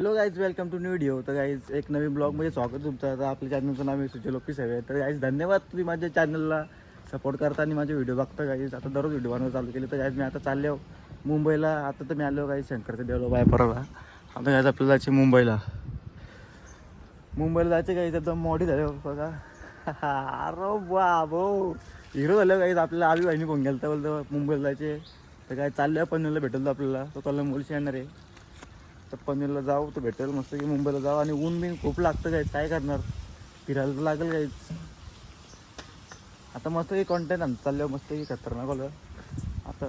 Hello guys welcome to new video तर guys एक नवीन ब्लॉगमध्ये स्वागत तुमचं. तर आपल्या चॅनलचं नाव आहे सुजय लोपी हवे तर गाईज धन्यवाद तुम्ही माझ्या चॅनलला सपोर्ट करता आणि माझे व्हिडिओ बघता गाईज आता दररोज व्हिडिओ बनवायला चालू केले. तर गाईज मी आता चालले मुंबईला. आता तर मी आलो गाईज शंकरचं देवलो बायपराला आता गाईज आपल्याला जायचे मुंबईला. मुंबईला जायचे गाईज एकदम मोठी झाले हो, बघा. अरे बाबो. हिरो झालं गाईज आपल्याला आवी बहिणी कोण गेलं तर बोलतो. मुंबईला जायचे. तर काय चाललं पनवेलला भेटल तर आपल्याला. तो कलम मुलशी येणार आहे. तर पनवेलला जाऊ तर भेटेल मस्त की मुंबईला जाऊ. आणि ऊन बिन खूप लागतं काय काय करणार? फिरायला तर लागेल काहीच आता मस्त की कॉन्टेंट आण चाललं मस्त की खतरनाक आलं आता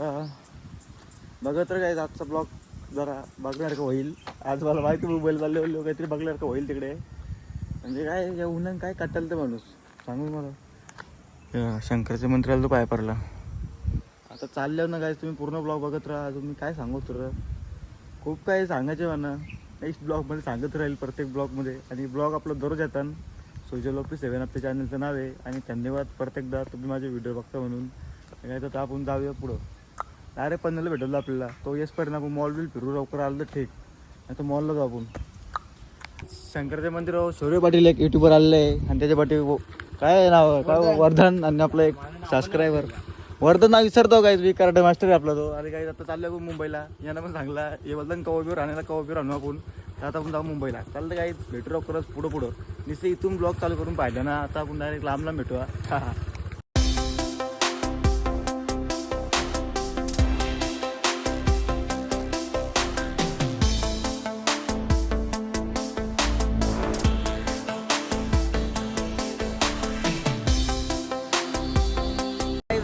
बघत तर काय आजचा ब्लॉग जरा बघण्यासारखं होईल? आज मला माहिती मुंबईला चालले होईल काहीतरी बघण्यासारखं होईल तिकडे? म्हणजे काय या उन्हान काय कटाल ते माणूस. सांगू मला? शंकरच्या मंत्र्याला तो पाय पडला. आता चालल्यावर ना काय तुम्ही पूर्ण ब्लॉग बघत राहा. अजून मी काय सांगू तुला? खूप काही सांगायचे म्हणा. नेक्स्ट ब्लॉगमध्ये सांगत राहील प्रत्येक ब्लॉगमध्ये आणि ब्लॉग आपला दररोज येतात. सोजल ऑफिस सेवन आपल्या चॅनलचं नाव आहे. आणि धन्यवाद प्रत्येकदा तुम्ही माझे व्हिडिओ बघता म्हणून. काय तर आपण जाऊया पुढं. डायरेक्ट पन्नाला भेटवलं आपल्याला. तो येसपर्यंत आपण मॉल बिल फिरू. लवकर आलं तर ठीक. नाही तर मॉलला जाऊ आपण. शंकरचे मंदिर शौर्य पाटील एक युट्यूबर आलेलं आहे. आणि त्याच्या पाठी काय आहे? नाव? काय वर्धन. आणि आपलं एक सबस्क्रायबर वर्धन नाव विसरतो काय मी कराटे मास्टर आहे आपला तो. अरे काही आता चाललं मुंबईला. यांना पण सांगला. हे बोलतं कवा राहण्याला आणायला कवा आणू आपण. तर आता आपण जाऊ मुंबईला. चालतं काही भेटू करत पुढं पुढं नुसतं इथून ब्लॉग चालू करून पाहिलं ना. आता आपण डायरेक्ट लांब लांब भेटू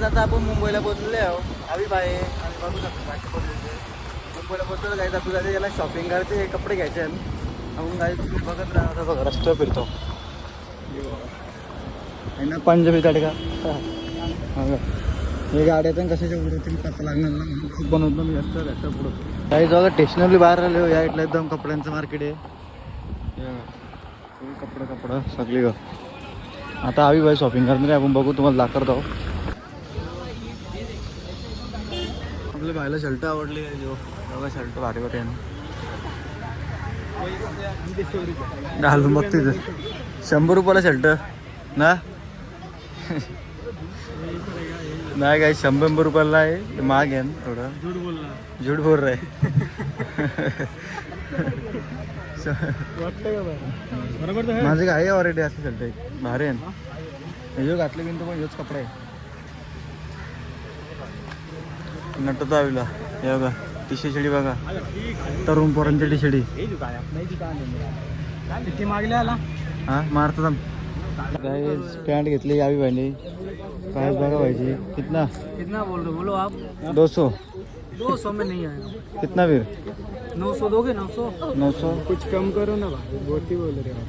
आता आपण मुंबईला पोहोचले आहो. आवी बाई आणि बघू शकतो बाकी पोहोचले मुंबईला पोहोचलो काही आपल्याला याला शॉपिंग करायचे कपडे घ्यायचे आहेत. आपण तुम्ही बघत राहा. आता बघा रस्त्यावर फिरतो. आहे ना पंजाबी गाडी का? हा गाड्या पण कशाच्या पुढे तुम्ही पत्ता लागणार ना म्हणून. खूप बनवतो मी रस्त्यावर रस्त्यावर पुढं. काही जागा स्टेशनरी बाहेर आले. हो या इथलं एकदम कपड्यांचं मार्केट आहे. कपडं कपडं. सगळी ग आता आवी बाई शॉपिंग करणार आहे. आपण बघू तुम्हाला दाखवतो. आपल्या बायला शर्ट आवडली बघा शर्ट भारी ना. घालून बघ तिथं. शंभर रुपयाला शर्ट ना? नाही काय शंभर शंभर रुपयाला आहे. महाग आहे ना थोडं. झूट बोल रे का माझे काय ऑलरेडी असं शर्ट आहे भारी आहे ना. हे जो घातले बिन तो पण ह्योच कपडा आहे. नटतो आविला हे बघा टी शर्ट बघा तरुण पोरांची टी शर्ट हे हा मारतो पॅन्ट घेतली यावी भाई काय बघा पाहिजे कितना कितना बोल रहे हो? बोलो आप दो सौ दो सौ में नहीं आएगा कितना फिर नौ सौ दोगे नौ सौ नौ सौ कुछ कम करो ना भाई बहुत ही बोल रहे हो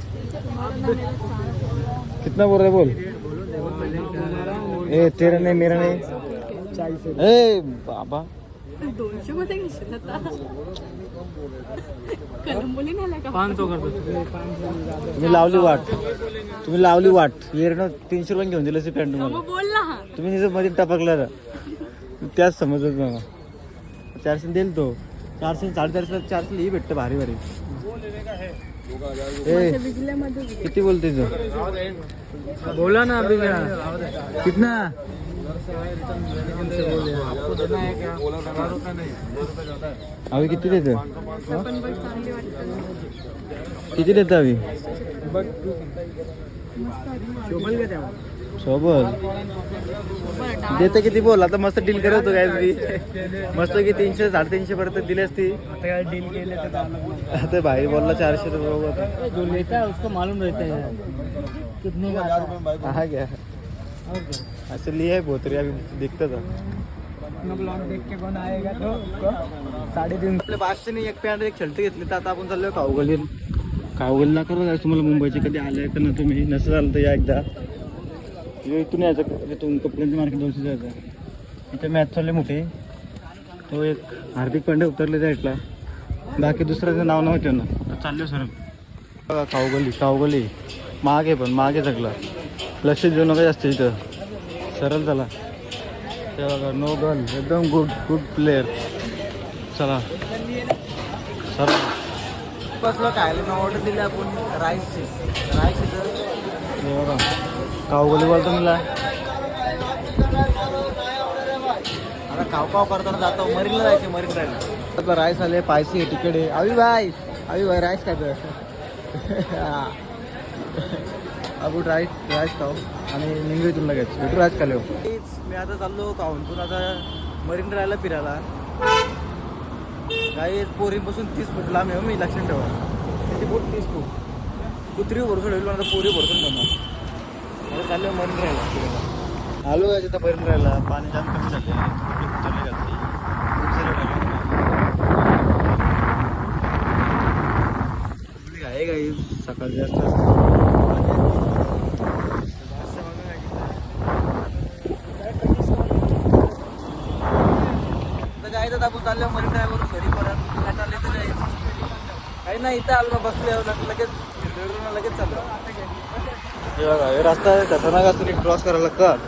कितना बोल रहे बोल हूँ ए तेरा नहीं मेरा नहीं चाळीस ए बाबा. दोनशे मध्ये घेशील आता. कलंबोली नाही का? पाच सौ कर दो पाच सौ तुम्ही लावली वाट. तुम्ही लावली वाट. येणं तीनशे रुपये घेऊन दिलं पॅन्ट तुम्हाला. मग बोल ना. तुम्ही तिथं मध्ये टपकला त्याच समजत मला. चारशे देईल तो. चारशे साडेचारशे चारशे ही भेटतं भारी भारी. ए किती बोलते तू? बोला ना कितना? अभी किती देतं किती देतं त्या सोबत देतं किती बोल? आता मस्त डील करत होतो काय मी. मस्त की तीनशे साडेतीनशे पर्यंत दिली असती. डील केले तर बाहेर बोलला चारशे रुपये जो लेता है उसको मालूम रहता है। कितने का और क्या असं लिहाय भोतरी अभी दिखतं का अपना ब्लॉग देख के कौन आएगा तो साडेतीन आपल्या पाचशेने एक पॅन्ट एक शर्ट घेतली तर आता आपण चाललोय कावगली कावगलीला करू जायचं तुम्हाला मुंबईचे कधी आले का ना तुम्ही नसं झालं तर या एकदा इथं- इथून यायचं इथून कपड्यांचं मार्केट दोनशे जायचं इथे मॅच चालले मोठे तो एक हार्दिक पांडे उतरले साईडला बाकी दुसऱ्याचं नाव नव्हतं ना तर चाललो सर। कावगली कावगली मागे पण मागे सगळं लक्ष देऊ नका जास्त इथं. सरळ चला. ते बघा नो गन एकदम गुड गुड प्लेअर चला. चला बसलो खायला ऑर्डर दिली आपण राईस कावगोली बोलतो मला. आता काव काव करताना जातो. मरीनला जायचे मरीन राहिला आपला राईस आले पायसी तिकडे आहे अवी भाई अवी भाई राईस काय अबू राईस राईस खाऊ आणि निघू इथून लगेच. भेटू राईस खाले हो. मी आता चाललो काहून आता मरीन ड्रायला फिरायला. काही पोरीपासून तीस फूट लांब आहे हो मी लक्षात ठेवा. किती फूट? तीस फूट. कुत्री भरसून ठेवली आता पोरी भरसून ठेवणार मला चाललं मरीन राहायला फिरायला. आलो आहे तिथं मरीन राहिला पाणी जास्त कमी झाले आहे काही सकाळी जास्त तर आपण चाललो मरीन ड्रायव्हर घरी परत काय चालले तर काही नाही इथं आलो ना बसले लगेच रेल्वेवरून लगेच चाललो. हे रस्ता खतरनाक असतो क्रॉस करायला लागतात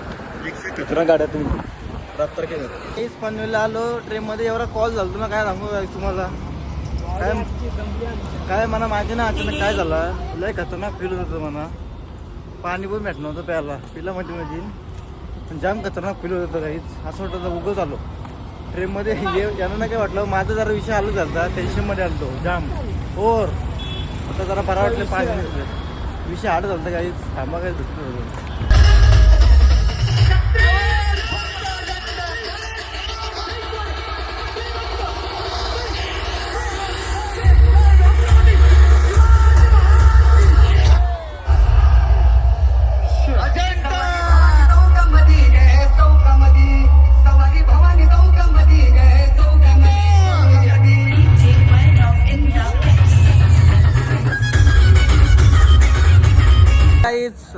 खतरनाक गाड्या तुम्ही. रस्ता केलं. तेच पनवेलला आलो ट्रेनमध्ये एवढा कॉल झाला ना काय सांगू तुम्हाला? काय काय मला माहिती ना अचानक काय झालं. लय खतरनाक फील होत होतं मला. पाणी पण भेटलं नव्हतं प्यायला. पिला मध्ये मध्ये पण जाम खतरनाक फील होत होतं काहीच. असं वाटत होतं उगंच आलो ट्रेनमध्ये ये यांना काय वाटलं? माझा जरा विषय आलो झाला टेन्शनमध्ये आलो जाम. ओर आता जरा बरा वाटलं पाच मिनिट. विषय आड झालं काही थांबा काही दुसरं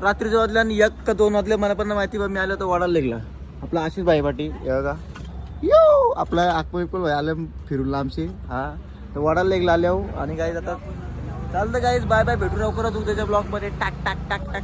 रात्रीच्या वाजल्या आणि एक का दोन वाजले मला पण माहिती पण मी आलो तर वाढायला लागला आपला आशिष भाई पाटी का बघा. यो! आपला आकबिकुल भाई आले फिरून लांबशी हा. तर वाढायला लागला आल्या आणि काही जातात चालतं काहीच बाय बाय भेटू लवकरच उद्याच्या ब्लॉगमध्ये टाक टाक टाक टाक.